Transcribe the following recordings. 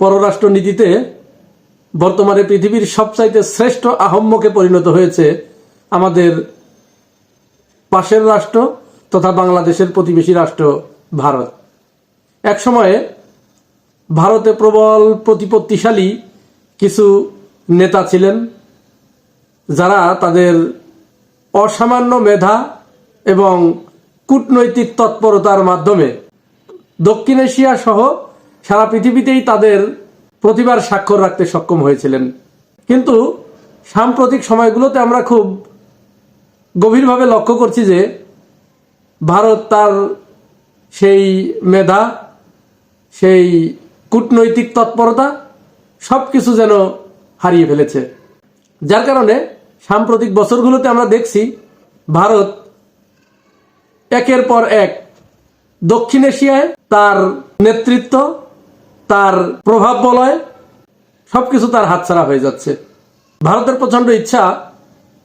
পররাষ্ট্র নীতিতে বর্তমানে পৃথিবীর সবচাইতে শ্রেষ্ঠ আহম্মকে পরিণত হয়েছে আমাদের পাশের রাষ্ট্র তথা বাংলাদেশের প্রতিবেশী রাষ্ট্র ভারত। এক সময়ে ভারতে প্রবল প্রতিপত্তিশালী কিছু নেতা ছিলেন যারা তাদের অসামান্য মেধা এবং কূটনৈতিক তৎপরতার মাধ্যমে দক্ষিণ এশিয়া সহ সারা পৃথিবীতেই তাদের প্রতিভার স্বাক্ষর রাখতে সক্ষম হয়েছিলেন। কিন্তু সাম্প্রতিক সময়গুলোতে আমরা খুব গভীরভাবে লক্ষ্য করছি যে ভারত তার সেই মেধা, সেই কূটনৈতিক তৎপরতা সব কিছু যেন হারিয়ে ফেলেছে। যার কারণে সাম্প্রতিক বছরগুলোতে আমরা দেখছি ভারত একের পর এক দক্ষিণ এশিয়ায় তার নেতৃত্ব তার প্রভাব বলয় সবকিছু তার হাতছাড়া হয়ে যাচ্ছে। ভারতের প্রচণ্ড ইচ্ছা,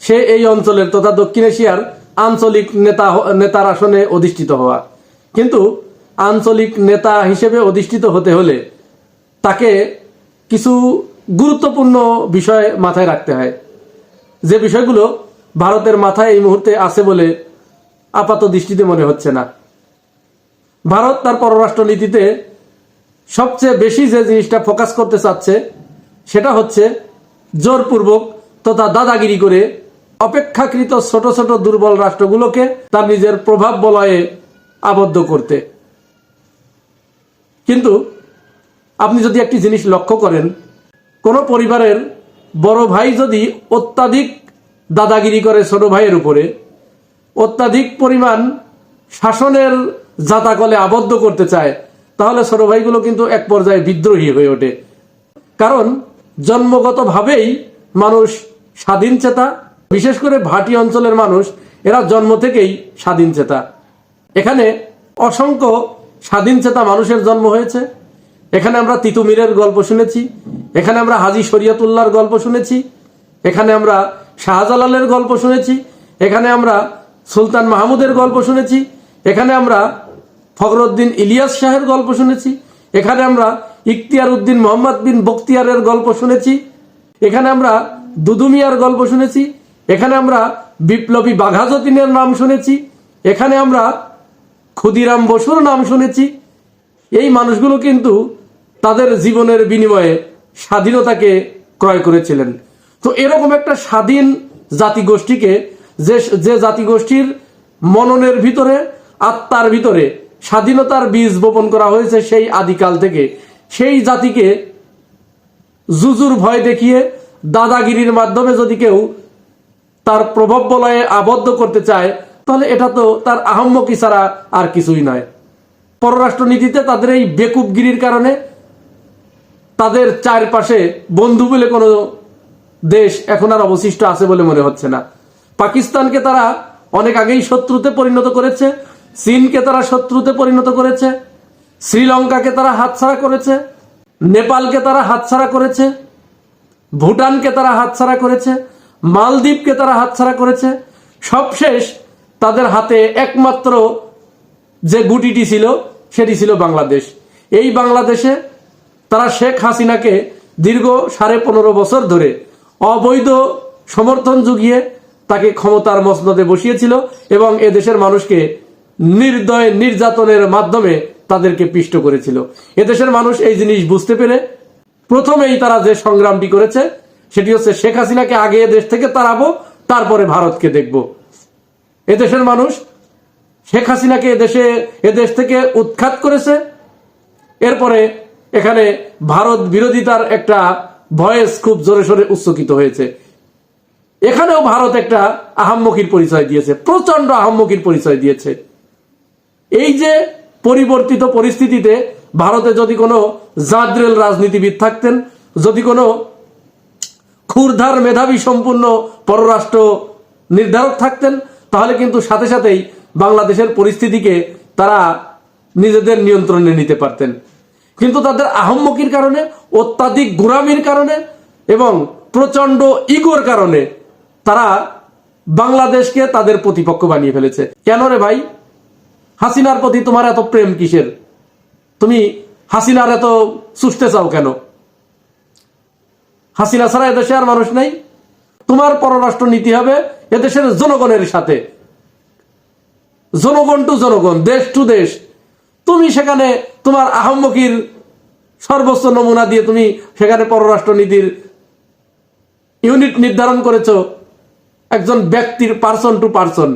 সে এই অঞ্চলের তথা দক্ষিণ এশিয়ার আঞ্চলিক নেতা নেতার আসনে অধিষ্ঠিত হওয়া। কিন্তু আঞ্চলিক নেতা হিসেবে অধিষ্ঠিত হতে হলে তাকে কিছু গুরুত্বপূর্ণ বিষয় মাথায় রাখতে হয়। যে বিষয়গুলো ভারতের মাথায় এই মুহূর্তে আছে বলে আপাত দৃষ্টিতে মনে হচ্ছে না। ভারত তার পররাষ্ট্র নীতিতে সবচেয়ে বেশি যে জিনিসটা ফোকাস করতে চাচ্ছে, সেটা হচ্ছে জোরপূর্বক তথা দাদাগিরি করে অপেক্ষাকৃত ছোট ছোট দুর্বল রাষ্ট্রগুলোকে তার নিজের প্রভাব বলয়ে আবদ্ধ করতে। কিন্তু আপনি যদি একটি জিনিস লক্ষ্য করেন, কোনো পরিবারের বড় ভাই যদি অত্যাধিক দাদাগিরি করে ছোট ভাইয়ের উপরে, অত্যাধিক পরিমাণ শাসনের জাতাকলে আবদ্ধ করতে চায় তাহলে ছোট ভাইগুলো কিন্তু এক পর্যায়ে বিদ্রোহী হয়ে ওঠে। কারণ জন্মগতভাবেই মানুষ স্বাধীন চেতা, বিশেষ করে ভাটি অঞ্চলের মানুষ, এরা জন্ম থেকেই স্বাধীন চেতা। এখানে অসংখ্য স্বাধীন চেতা মানুষের জন্ম হয়েছে। এখানে আমরা তিতুমিরের গল্প শুনেছি। এখানে আমরা হাজি শরিয়তুল্লাহর গল্প শুনেছি। এখানে আমরা শাহজালালের গল্প শুনেছি। এখানে আমরা সুলতান মাহমুদের গল্প শুনেছি। এখানে আমরা ফখরুদ্দিন ইলিয়াস শাহের গল্প শুনেছি। এখানে আমরা ইখতিয়ার উদ্দিন মোহাম্মদ বিন বক্তিয়ারের গল্প শুনেছি। এখানে আমরা দুদুমিয়ার গল্প শুনেছি। এখানে আমরা বিপ্লবী বাঘাযতীনের নাম শুনেছি। এখানে আমরা ক্ষুদিরাম বসুর নাম শুনেছি। এই মানুষগুলো কিন্তু তাদের জীবনের বিনিময়ে স্বাধীনতাকে ক্রয় করেছিলেন। তো এরকম একটা স্বাধীন জাতিগোষ্ঠীকে যে যে জাতিগোষ্ঠীর মননের ভিতরে, আত্মার ভিতরে স্বাধীনতার বীজ বপন করা হয়েছে সেই আদিকাল থেকে। সেই জাতিকে জুজুর ভয় দেখিয়ে দাদাগিরির মাধ্যমে যদি কেউ তার প্রভাব বলয়ে আবদ্ধ করতে চায়, তাহলে এটা তো তার আহম্মকি ছাড়া আর কিছুই নয়। পররাষ্ট্র নীতিতে তাদের এই বেকুবগিরির কারণে তাদের চারপাশে বন্ধু বলে কোনো দেশ এখন আর অবশিষ্ট আছে বলে মনে হচ্ছে না। পাকিস্তানকে তারা অনেক আগেই শত্রুতে পরিণত করেছে চীনকে তারা শত্রুতে পরিণত করেছে, শ্রীলঙ্কাকে তারা হাতছাড়া করেছে, নেপালকে তারা হাতছাড়া করেছে, ভুটানকে তারা হাতছাড়া করেছে, মালদ্বীপকে তারা হাতছাড়া করেছে। সবশেষ তাদের হাতে একমাত্র যে গুটিটি ছিল, সেটি ছিল বাংলাদেশ। এই বাংলাদেশে তারা শেখ হাসিনাকে দীর্ঘ সাড়ে পনেরো বছর ধরে অবৈধ সমর্থন জুগিয়ে তাকে ক্ষমতার মসনদে বসিয়েছিল এবং এদেশের মানুষকে নির্দয় নির্যাতনের মাধ্যমে তাদেরকে পিষ্ট করেছিল। এদেশের মানুষ এই জিনিস বুঝতে পেরে প্রথমেই তারা যে সংগ্রামটি করেছে, সেটি হচ্ছে শেখ হাসিনাকে আগে দেশ থেকে তাড়াবো, তারপরে ভারতকে দেখব। এদেশের মানুষ শেখ হাসিনাকে এদেশে এদেশ থেকে উৎখাত করেছে। এরপরে এখানে ভারত বিরোধিতার একটা ভয়েস খুব জোরে সোরে উচ্চকিত হয়েছে। এখানেও ভারত একটা আহাম্মকির পরিচয় দিয়েছে প্রচণ্ড আহাম্মকির পরিচয় দিয়েছে। এই যে পরিবর্তিত পরিস্থিতিতে ভারতে যদি কোনো জাদ্রেল রাজনীতিবিদ থাকতেন, যদি কোনো ক্ষুরধার মেধাবী সম্পূর্ণ পররাষ্ট্র নির্ধারক থাকতেন, তাহলে কিন্তু সাথে সাথেই বাংলাদেশের পরিস্থিতিকে তারা নিজেদের নিয়ন্ত্রণে নিতে পারতেন। কিন্তু তাদের আহম্মকির কারণে, অত্যাধিক গোড়ামির কারণে এবং প্রচণ্ড ইগোর কারণে তারা বাংলাদেশকে তাদের প্রতিপক্ষ বানিয়ে ফেলেছে। কেন রে ভাই? হাসিনার প্রতি তোমার এত প্রেম কিসের? তুমি হাসিনার এত সুস্থে চাও কেন? হাসিনা ছাড়া এদেশে আর মানুষ নাই। তোমার পররাষ্ট্র নীতি হবে এদেশের জনগণের সাথে। জনগণ টু জনগণ, দেশ টু দেশ। তুমি সেখানে তোমার আহম্মকির সর্বোচ্চ নমুনা দিয়ে তুমি সেখানে পররাষ্ট্র নীতির ইউনিট নির্ধারণ করেছ। একজন ব্যক্তির পার্সন টু পার্সন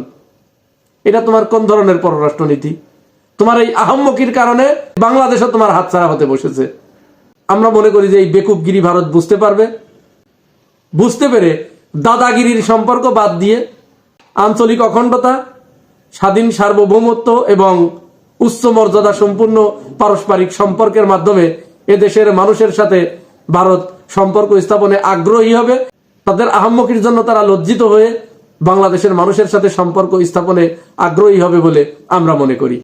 এটা তোমার কোন ধরনের পররাষ্ট্র নীতি তোমার এই আহম্মকির কারণে বাংলাদেশও তোমার হাতছাড়া হতে বসেছে। আমরা মনে করি যে এই বেকুবগিরি ভারত বুঝতে পারবে। বুঝতে পেরে দাদাগিরির সম্পর্ক বাদ দিয়ে আঞ্চলিক অখণ্ডতা, স্বাধীন সার্বভৌমত্ব এবং উচ্চ মর্যাদা সম্পূর্ণ পারস্পরিক সম্পর্কের মাধ্যমে এদেশের মানুষের সাথে ভারত সম্পর্ক স্থাপনে আগ্রহী হবে। তাদের আহম্মকির জন্য তারা লজ্জিত হয়ে বাংলাদেশের মানুষের সাথে সম্পর্ক স্থাপনে আগ্রহী হবে বলে আমরা মনে করি।